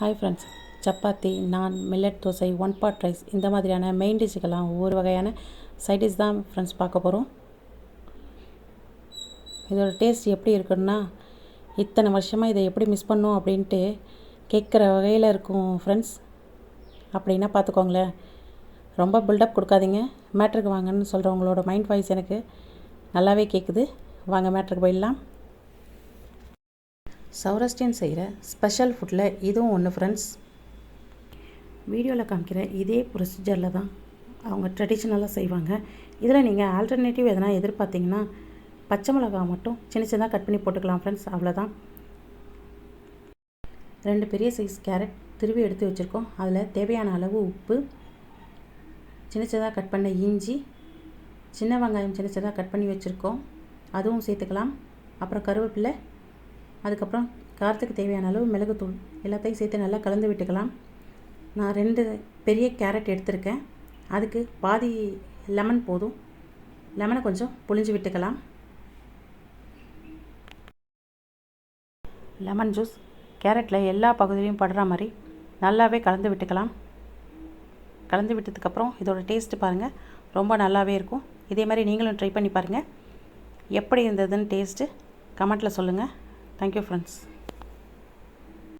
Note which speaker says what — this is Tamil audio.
Speaker 1: Hi friends chapati naan millet dosa one pot rice இந்த மாதிரியான மெயின் டிஷ்ஷுக்கெல்லாம் ஒவ்வொரு வகையான சைட் டிஷ் தான் ஃப்ரெண்ட்ஸ் பார்க்க போகிறோம் இதோட டேஸ்ட் எப்படி இருக்குன்னா இத்தனை வருஷமாக இதை எப்படி மிஸ் பண்ணோம் அப்படின்ட்டு கேட்குற வகையில் இருக்கும் ஃப்ரெண்ட்ஸ் அப்படின்னா பார்த்துக்கோங்களேன். ரொம்ப பில்டப் கொடுக்காதீங்க. மேட்ருக்கு வாங்கன்னு சொல்கிறவங்களோட மைண்ட் வாய்ஸ் எனக்கு நல்லாவே கேட்குது வாங்க மேட்ருக்கு போயிடலாம். சௌராஷ்டிரியன் செய்கிற ஸ்பெஷல் ஃபுட்டில் இதுவும் ஒன்று ஃப்ரெண்ட்ஸ் வீடியோவில் காமிக்கிற இதே ப்ரொசீஜரில் தான் அவங்க ட்ரெடிஷ்னலாக செய்வாங்க. இதில் நீங்கள் ஆல்டர்னேட்டிவ் எதனா எதிர்பார்த்தீங்கன்னா பச்சை மிளகா மட்டும் சின்ன சின்னதாக கட் பண்ணி போட்டுக்கலாம் ஃப்ரெண்ட்ஸ் அவ்வளோதான் ரெண்டு பெரிய சைஸ் கேரட் திருவி எடுத்து வச்சுருக்கோம். அதில் தேவையான அளவு உப்பு சின்ன சின்னதாக கட் பண்ண இஞ்சி சின்ன வெங்காயம் சின்ன சின்னதாக கட் பண்ணி வச்சுருக்கோம். அதுவும் சேர்த்துக்கலாம். அப்புறம் கருவேப்பிலை அதுக்கப்புறம் காரத்துக்கு தேவையான அளவு மிளகுத்தூள் எல்லாத்தையும் சேர்த்து நல்லா கலந்து விட்டுக்கலாம். நான் ரெண்டு பெரிய கேரட் எடுத்திருக்கேன். அதுக்கு பாதி லெமன் போதும். லெமனை கொஞ்சம் புழிஞ்சு விட்டுக்கலாம். லெமன் ஜூஸ் கேரட்டில் எல்லா பகுதியிலையும் படுற மாதிரி நல்லாவே கலந்து விட்டுக்கலாம். கலந்து விட்டதுக்கப்புறம் இதோட டேஸ்ட்டு பாருங்கள் ரொம்ப நல்லாவே இருக்கும். இதே மாதிரி நீங்களும் ட்ரை பண்ணி பாருங்கள் எப்படி இருந்ததுன்னு டேஸ்ட்டு கமெண்ட்டில் சொல்லுங்கள் Thank you, friends.